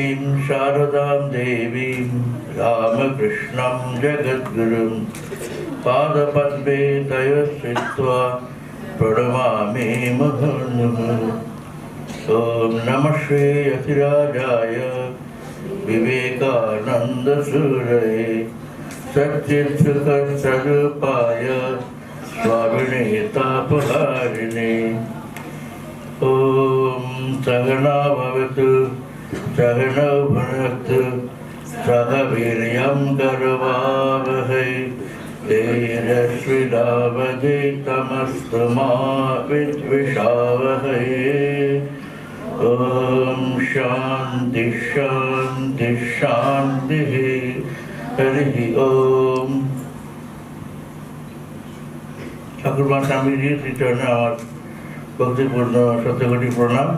ीं शारदां देवीं रामकृष्णं जगद्गुरुं पादपद्मे तयस्थित्वा प्रणमामि मुहुर्मुहुः ॐ नमः श्रीयतिराजाय विवेकानन्दसूरये सच्चित्सुखस्वरूपाय स्वामिने तापहारिणे ॐ सहना भवतु சகனோ புனத்து சக வீரியம் கருவாவகை தேரஸ்விதாவதி தமஸ்து மா வித்விஷாவகை ஓம் சாந்தி சாந்தி சாந்தி ஹரி ஓம் ঠাকুরমা স্বামীজির রিটার্নে আমার ভক্তিপূর্ণ শতকোটি প্রণাম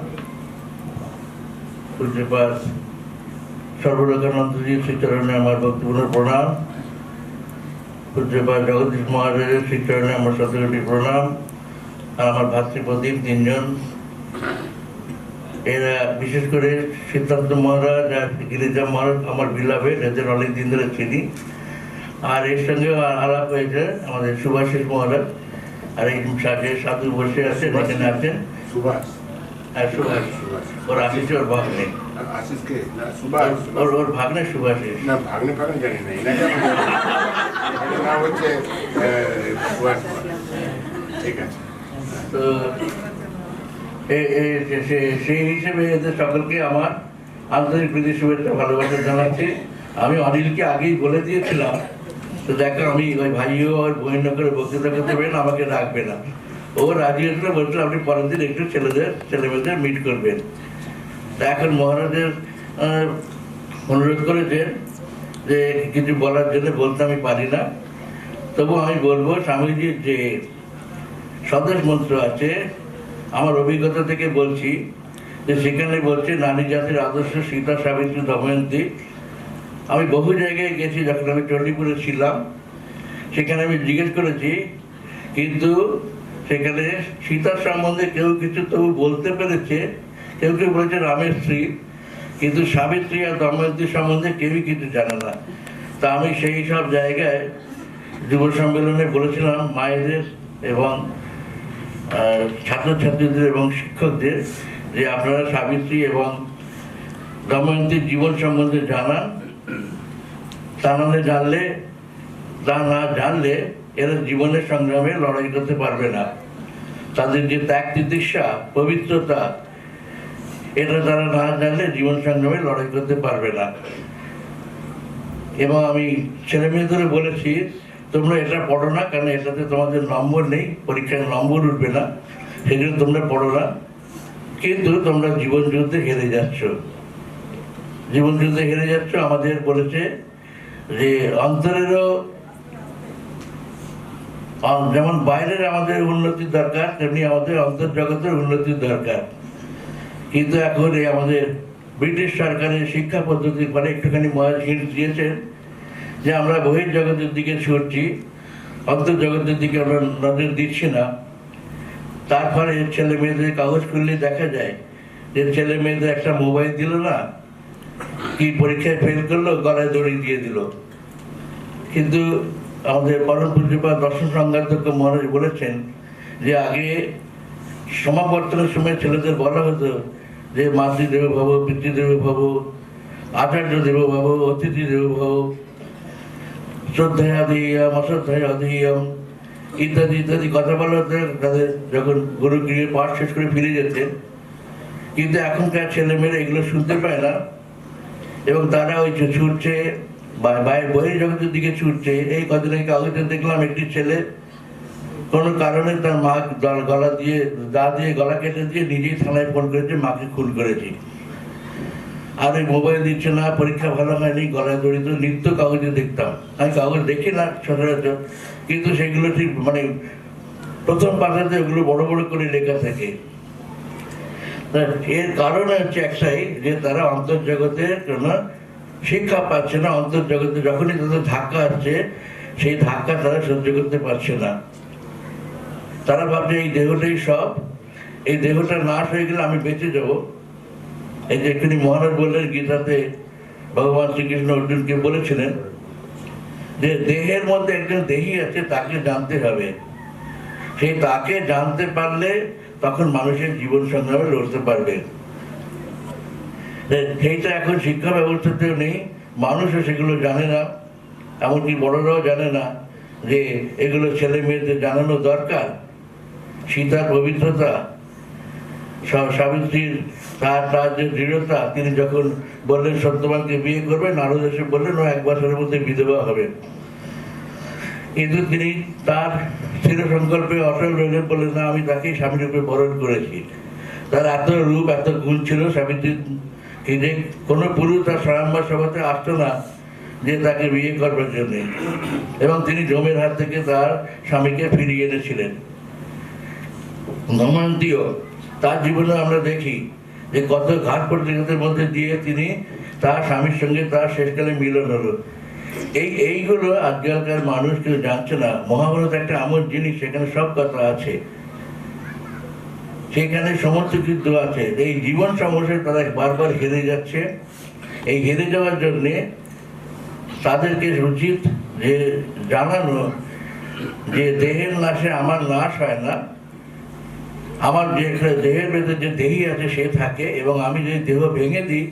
পূজ্যপাত শ্রীচরণে আমার ভক্তিপূর্ণ প্রণাম। পূজ্যপাত জগদীশ মহারাজের শ্রীচরণে আমার প্রণাম। আর আমার ভাতৃপ্রদীপ তিনজন। এরা বিশেষ করে সিদ্ধান্ত মহারাজ আর গিরিজা মহারাজ আমার বিলাভের এদের অনেক দিন ধরে চিনি। আর এর সঙ্গে আলাপ হয়েছে আমাদের সুভাষিস মহারাজ। আর এই সাথে সাধু বসে আছেন এখানে আছেন। সুভাষ আর সুভাষ সুভাষ ওর আশিস ওর ভাগ্নে আশিসকে? না সুভাষ। ওর ওর ভাগ্নে সুভাষিস না ভাগ্নে ফাগ্নে জানি না এনাকে আমি জানি। এনার নাম হচ্ছে সুভাষ ঠিক আছে। তো এ- এ- সে- সে- সেই হিসেবে এদের সকলকে আমার আন্তরিক প্রীতি শুভেচ্ছা ভালোবাসা জানাচ্ছি। আমি অনিলকে আগেই বলে দিয়েছিলাম তো দেখো আমি ওই ভাইও আর বহিন্য করে বক্তৃতা করতে পারেন আমাকে রাখবে না। ও রাজি হয়েছিল বলছিল, আপনি পরের দিন একটু ছেলেদের, ছেলেমেয়েদের মিট করবেন। তা এখন মহারাজের অনুরোধ করেছেন যে কিছু বলার জন্য বলতে আমি পারি না। তবু আমি বলব, স্বামীজির যে স্বদেশ মন্ত্র আছে, আমার অভিজ্ঞতা থেকে বলছি যে সেখানে বলছে নারী জাতির আদর্শ সীতা সাবিত্রী দময়ন্তী আমি বহু জায়গায় গেছি, যখন আমি চণ্ডীপুরে ছিলাম, সেখানে আমি জিজ্ঞেস করেছি, কিন্তু সেখানে সীতার সম্বন্ধে কেউ কিছু তবু বলতে পেরেছে, কেউ কেউ বলেছে রামের স্ত্রী, কিন্তু সাবিত্রী আর দময়ন্তী সম্বন্ধে কেউই কিছু জানে না। তা আমি সেই সব জায়গায় যুব সম্মেলনে বলেছিলাম মায়েদের এবং ছাত্রছাত্রীদের এবং শিক্ষকদের যে আপনারা সাবিত্রী এবং দময়ন্তীর জীবন সম্বন্ধে জানান। তা নাহলে জানলে, তা না জানলে এরা জীবনের সংগ্রামে লড়াই করতে পারবে না। তাদের যে ত্যাগ তিতিক্ষা, পবিত্রতা, এটা তারা না জানলে জীবন সংগ্রামে লড়াই করতে পারবে না। এবং আমি ছেলে মেয়েদের বলেছি, তোমরা এটা পড়ো না, কারণ এটাতে তোমাদের নম্বর নেই, পরীক্ষায় নম্বর উঠবে না সেই জন্য তোমরা পড়ো না। কিন্তু তোমরা জীবন যুদ্ধে হেরে যাচ্ছ। জীবন যুদ্ধে হেরে যাচ্ছ, আমাদের বলেছে যে অন্তরেরও যেমন বাইরের আমাদের উন্নতির দরকার, তেমনি আমাদের অন্তর্জগতের উন্নতির দরকার। কিন্তু এখন এই আমাদের ব্রিটিশ সরকারের শিক্ষা পদ্ধতির ফলে একটুখানি হিন্ট দিয়েছেন যে আমরা বহির জগতের দিকে ছুটছি অন্তর্জগতের দিকে আমরা নজর দিচ্ছি না। তার ফলে ছেলে মেয়েদের কাগজ খুললে দেখা যায় যে ছেলে মেয়েদের একটা মোবাইল দিল না, কি পরীক্ষায় ফেল করল, গলায় দড়ি দিয়ে দিল। কিন্তু আমাদের পরম পূজ্যপাত দর্শন সংঘাতক মহারাজ বলেছেন যে আগে সমাবর্তনের সময় ছেলেদের বলা হতো যে মাতৃদেব ভব পিতৃদেব ভব, আচার্য দেব ভব, অতিথি দেব ভব শ্রদ্ধায় অধীয়ম অশ্রদ্ধায় অধীয়ম ইত্যাদি ইত্যাদি কথা বলা হতো। তাদের যখন গুরু গৃহে পাঠ শেষ করে ফিরে যেতেন। কিন্তু এখনকার ছেলেমেয়েরা এগুলো শুনতে পায় না এবং তারা ওই ছুটছে বা- বাইরে বহির জগতের দিকে ছুটছে, এই কদিন কাগজে দেখলাম একটি ছেলে কোনো কারণে তার মা গলা- দিয়ে, দা দিয়ে গলা কেটে দিয়ে নিজেই থানায় ফোন করেছে, মাকে খুন করেছি। আর ওই মোবাইল দিচ্ছে না, পরীক্ষা ভালো হয়নি, গলায় দড়িত নিত্য কাগজে দেখতাম। আমি কাগজ দেখি না সচরাচর, কিন্তু সেগুলো ঠিক মানে প্রথম পাতাতে ওগুলো বড় বড় করে লেখা থাকে। এর কারণ হচ্ছে একটাই, যে তারা অন্তর্জগতের কোনো শিক্ষা পাচ্ছে না অন্তর্জগতে যখনই তাদের ধাক্কা আসছে, সেই ধাক্কা তারা সহ্য করতে পারছে না। তারা ভাবছে, এই দেহটাই সব। এই দেহটা নাশ হয়ে গেলে আমি বেঁচে যাব। এই যে এখানে মহারাজ বললেন গীতাতে, ভগবান শ্রীকৃষ্ণ অর্জুনকে বলেছিলেন যে, দেহের মধ্যে একজন দেহি আছে, তাকে জানতে হবে। সেই তাকে জানতে পারলে তখন মানুষের জীবন সংগ্রামে লড়তে পারবে। সেইটা এখন শিক্ষা ব্যবস্থাতেও নেই। মানুষও সেগুলো জানে না। এমনকি বড়রাও জানে না যে এগুলো ছেলে মেয়েদের জানানো দরকার। সীতার পবিত্রতা সাবিত্রীর তার তার যে দৃঢ়তা। তিনি যখন বললেন, সত্যবানকে বিয়ে করবেন, নারদ এসে বললেন, ও এক বছরের মধ্যে বিধবা হবে। কিন্তু তিনি তার স্থির সংকল্পে অটল রইলেন বললেন, না, আমি তাকেই স্বামী রূপে বরণ করেছি। তার এত রূপ, এত গুণ ছিল সাবিত্রীর যে কোনো পুরুষ তার স্বয়ম্বর সভাতে আসতো না যে তাকে বিয়ে করবার জন্যে। এবং তিনি জমির হাত থেকে তার স্বামীকে ফিরিয়ে এনেছিলেন। নমান্তীয়, তার জীবনে আমরা দেখি যে কত ঘাট প্রতিঘাতের মধ্যে দিয়ে তিনি তার স্বামীর সঙ্গে তার শেষকালে মিলন হলো। এই, এইগুলো আজকালকার মানুষ কেউ জানছে না। মহাভারত একটা এমন জিনিস, সেখানে সব কথা আছে। সেখানে সমস্ত কিছু আছে। এই জীবন সমস্যায় তারা বারবার হেরে যাচ্ছে। এই হেরে যাওয়ার জন্যে তাদেরকে উচিত যে জানানো যে দেহের নাশে আমার নাশ হয় না, আমার যে দেহের ভেতরে যে দেহি আছে সে থাকে এবং আমি যদি দেহ ভেঙে দিই,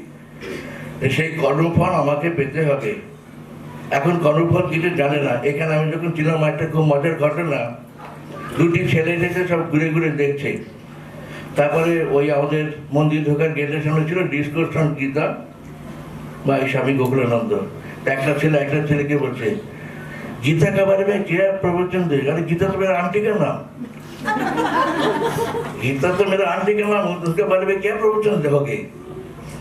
সেই কর্মফল আমাকে পেতে হবে। এখন কর্মফল কিছু জানে না। এখানে আমি যখন ছিলাম, একটা খুব মজার ঘটনা। দুটি ছেলে সব ঘুরে ঘুরে দেখছে। তারপরে ওই আমাদের মন্দির ঢোকার গেটের সামনে ছিল ডিসকোশন গীতা বা স্বামী গোকুলানন্দ। একটা ছেলে, একটা ছেলেকে বলছে, গীতা কাবারে ভাই কে প্রবচন দে? আরে গীতা তো মেরা আন্টি কে নাম। গীতা তো মেরা আনটি কে নাম, উসকে বারে ভাই কে প্রবচন দেবগে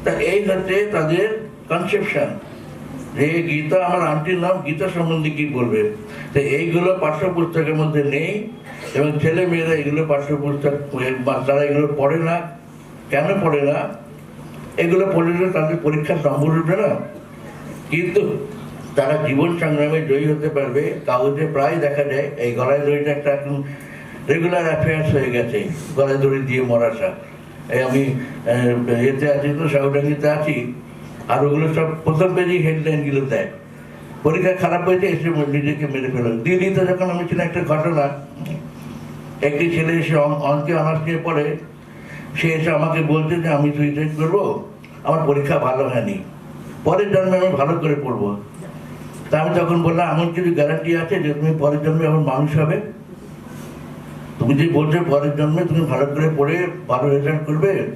তা এই হচ্ছে তাদের কনসেপশন যে গীতা, আমার আন্টির নাম গীতা সম্বন্ধে কি বলবে? তো এইগুলো পাঠ্যপুস্তকের মধ্যে নেই। এবং ছেলে মেয়েরা এগুলো পাঠ্য পুস্তক বা তারা এগুলো পড়ে না। কেন পড়ে না? এগুলো পড়লে তাদের পরীক্ষার নম্বর উঠবে না। কিন্তু তারা জীবন সংগ্রামে জয়ী হতে পারবে। কাগজে প্রায় দেখা যায়, এই গলায় দড়িটা একটা এখন রেগুলার অ্যাফেয়ার্স হয়ে গেছে, গলায় দড়ি দিয়ে মরাটা এই আমি এতে আছি তো, সাউডাঙ্গিতে আছি, আর ওগুলো সব প্রথম পেজেই হেডলাইনগুলো দেয়। পরীক্ষা খারাপ হয়েছে, এসে নিজেকে মেরে ফেলো দিল্লিতে যখন আমি ছিলাম, একটা ঘটনা একটি ছেলে এসে অঙ্ক- অনার্স নিয়ে পড়ে। সে এসে আমাকে বলছে যে, আমি সুইসাইড করব। আমার পরীক্ষা ভালো হয়নি। পরের জন্মে আমি ভালো করে পড়ব। তা আমি তখন বললাম, এমন কিছু গ্যারান্টি আছে যে, তুমি পরের জন্মে এমন মানুষ হবে? তুমি যে বলছো পরের জন্মে তুমি ভালো করে পড়ে, ভালো রেজাল্ট করবে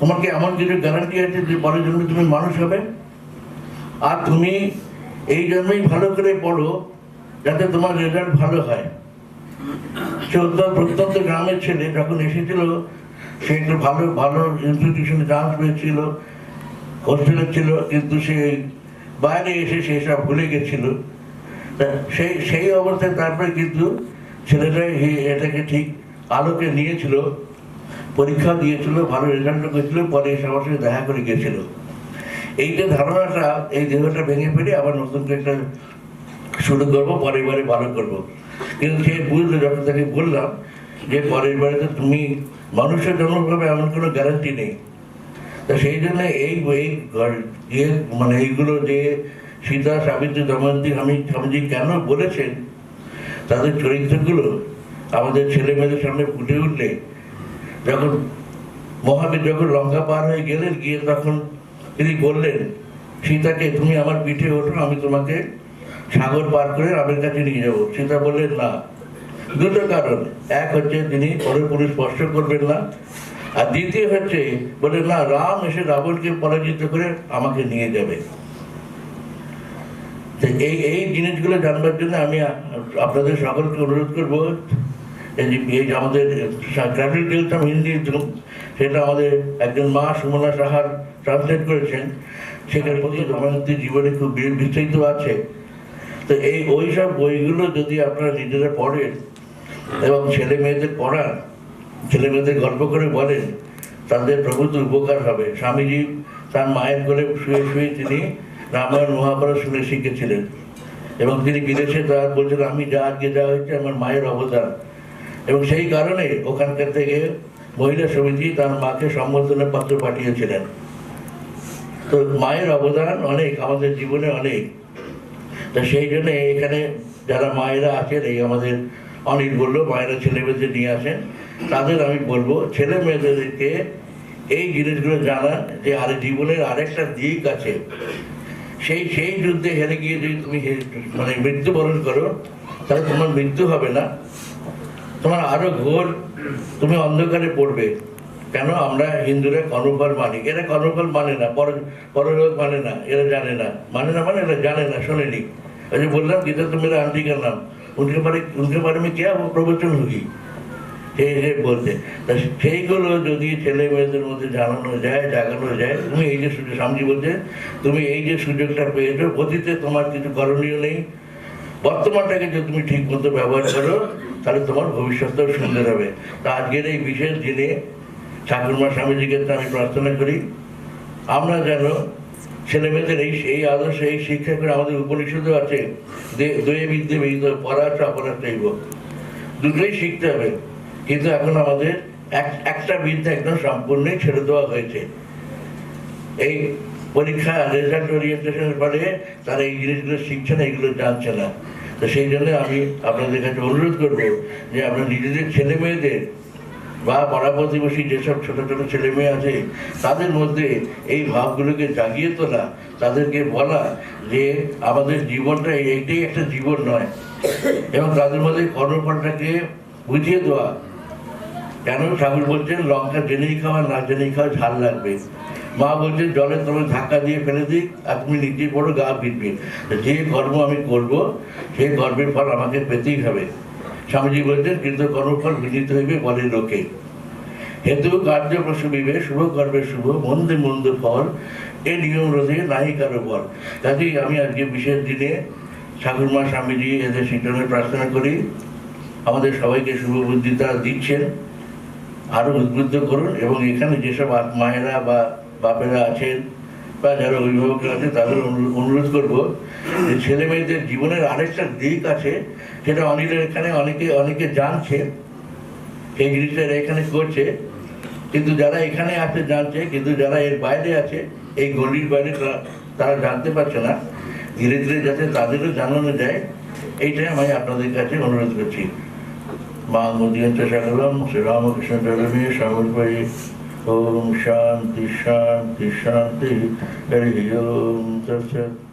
তোমার কি এমন কিছু গ্যারান্টি আছে যে, পরের জন্মে তুমি মানুষ হবে? আর তুমি এই জন্মেই ভালো করে পড়ো, যাতে তোমার রেজাল্ট ভালো হয়। অত্যন্ত প্রত্যন্ত গ্রামের ছেলে যখন এসেছিল, সে একটু ভালো ভালো ইনস্টিটিউশনে চান্স পেয়েছিল হোস্টেলে ছিল, কিন্তু সে বাইরে এসে সে সব ভুলে গেছিল। সেই সেই অবস্থায় তারপরে কিন্তু ছেলেটা এটাকে ঠিক আলোকে নিয়েছিল, পরীক্ষা দিয়েছিল, ভালো রেজাল্ট করেছিল, পরে এসে আমার সঙ্গে দেখা করে গেছিল। এই যে ধারণাটা, এই দেহটা ভেঙে ফেলে আবার নতুন একটা শুরু করব, পরের বারে ভালো করব। কিন্তু সে বুঝলো যখন তাকে বললাম, যে পরের বাড়িতে তুমি মানুষের জন্ম পাবে এমন কোনো গ্যারান্টি নেই। তা সেই জন্য এই এই মানে এইগুলো যে সীতা সাবিত্রী দময়ন্তী আমি স্বামীজি কেন বলেছেন, তাদের চরিত্রগুলো আমাদের ছেলে মেয়েদের সামনে ফুটে উঠলে, যখন মহাবীর যখন লঙ্কা পার হয়ে গেলেন, গিয়ে তখন তিনি বললেন, সীতাকে তুমি আমার পিঠে ওঠো, আমি তোমাকে সাগর পার করে রামের কাছে নিয়ে যাব। সীতা বললেন, না। দুটো কারণ। এক হচ্ছে তিনি পরপুরুষ স্পর্শ করবেন না। আর দ্বিতীয় হচ্ছে বলে না, রাম এসে রাবণকে পরাজিত করে আমাকে নিয়ে যাবে। এই এই জিনিসগুলো জানবার জন্য আমি আপনাদের সকলকে অনুরোধ করব, এই আমাদের ট্রাভেল টেলতাম হিন্দি সেটা আমাদের একজন মা সুমনা সাহার ট্রান্সলেট করেছেন। সেখানে প্রতি জীবনে খুব বিস্তারিত আছে। তো এই ওই সব বইগুলো যদি আপনারা নিজেরা পড়েন এবং ছেলে মেয়েদের পড়ান, ছেলে মেয়েদের গল্প করে বলেন, তাদের প্রভূত উপকার হবে। স্বামীজি তার মায়ের কোলে শুয়ে শুয়ে তিনি রামায়ণ মহাভারত শুনে শিখেছিলেন। এবং তিনি বিদেশে তার বলছেন, আমি যা আজকে যা হয়েছে আমার মায়ের অবদান। এবং সেই কারণে ওখানকার থেকে মহিলা সমিতি তার মাকে সম্বর্ধনা পত্র পাঠিয়েছিলেন। তো মায়ের অবদান অনেক, আমাদের জীবনে অনেক। তা সেই জন্য এখানে যারা মায়েরা আছেন, এই আমাদের অনিল বলল মায়েরা ছেলে মেয়েদের নিয়ে আসেন, তাদের আমি বলব ছেলে মেয়েদেরকে এই জিনিসগুলো জানান যে আর জীবনের আরেকটা দিক আছে। সেই সেই যুদ্ধে হেরে গিয়ে যদি তুমি মানে মৃত্যুবরণ করো, তাহলে তোমার মৃত্যু হবে না। তোমার আরও ঘোর তুমি অন্ধকারে পড়বে। কেন? আমরা হিন্দুরা কর্মফল মানি। এরা কর্মফল মানে না, পর, পরলোক মানে না, এরা জানে না। মানে না মানে এরা জানে না, শোনেনি। ওই যে বললাম গীতা তো মেরা আন্টি का नाम उनके बारे उनके बारे में क्या वो प्रवचन होगी সেই যে বলতে তা সেইগুলো যদি ছেলে মেয়েদের মধ্যে জানানো যায় জাগানো যায় তুমি এই যে সুযোগ স্বামীজি বলছে তুমি এই যে সুযোগটা পেয়েছো অতীতে তোমার কিছু করণীয় নেই বর্তমানটাকে যদি তুমি ঠিক মতো ব্যবহার করো তাহলে তোমার ভবিষ্যৎটাও সুন্দর হবে তা আজকের এই বিশেষ দিনে ঠাকুরমা স্বামীজিকে তো আমি প্রার্থনা করি আমরা যেন ছেলে মেয়েদের এই এই আদর্শ, এই শিক্ষা করে আমাদের উপনিষদও আছে পড়া চাপড়া চাইব দুটোই শিখতে হবে। কিন্তু এখন আমাদের এক একটা বিদ্যা একদম সম্পূর্ণই ছেড়ে দেওয়া হয়েছে। এই পরীক্ষা রেজাল্ট ওরিয়েন্টেশনের ফলে তারা এই জিনিসগুলো শিখছে না এগুলো জানছে না। তো সেই জন্য আমি আপনাদের কাছে অনুরোধ করব যে আপনার নিজেদের ছেলে মেয়েদের বা পাড়া প্রতিবেশী যেসব ছোট ছোট ছেলে মেয়ে আছে, তাদের মধ্যে এই ভাবগুলোকে জাগিয়ে তোলা, তাদেরকে বলা যে আমাদের জীবনটা এইটাই একটা জীবন নয়। এবং তাদের মধ্যে কর্মফলটাকে বুঝিয়ে দেওয়া। কেন? ঠাকুর বলছেন, লঙ্কা জেনেই খাওয়া, না জেনেই খাওয়া ঝাল লাগবে। মা বলছেন জলে তোমার ধাক্কা দিয়ে ফেলে দিক আর তুমি নিচে পড়ো, গা ভিড়বে যে কর্ম আমি করব সেই কর্মের ফল আমাকে পেতেই হবে। স্বামীজি বলছেন কিন্তু কর্মফল বিদিত হইবে বলে লোকে। হেতু কার্য প্রসবিবে শুভ কর্মে শুভ, মন্দে মন্দ ফল, এ নিয়ম রোধে নাহি কারও বল। কাজেই আমি আজকে বিশেষ দিনে ঠাকুরমা স্বামীজি এদের শিক্ষণের প্রার্থনা করি। আমাদের সবাইকে শুভ বুদ্ধি তারা দিচ্ছেন। আরও উদ্বুদ্ধ করুন এবং এখানে যেসব মায়েরা বা বাপেরা আছেন বা যারা অভিভাবকরা আছে, তাদের অনুরোধ করব যে ছেলে মেয়েদের জীবনের আরেকটা দিক আছে, সেটা অনিলের এখানে অনেকে অনেকে জানছে, এই জিনিসটা এখানে করছে, কিন্তু যারা এখানে আছে জানছে, কিন্তু যারা এর বাইরে আছে, এই গলির বাইরে তারা- জানতে পারছে না। ধীরে ধীরে যাতে তাদেরও জানানো যায়, এইটাই আমি আপনাদের কাছে অনুরোধ করছি। মাঙ্গদিয়ন্ত সকলম শ্রীরামকৃষ্ণ চরণে সমর্পয়ে ওম শান্তি শান্তি শান্তি হরি ওম তৎসৎ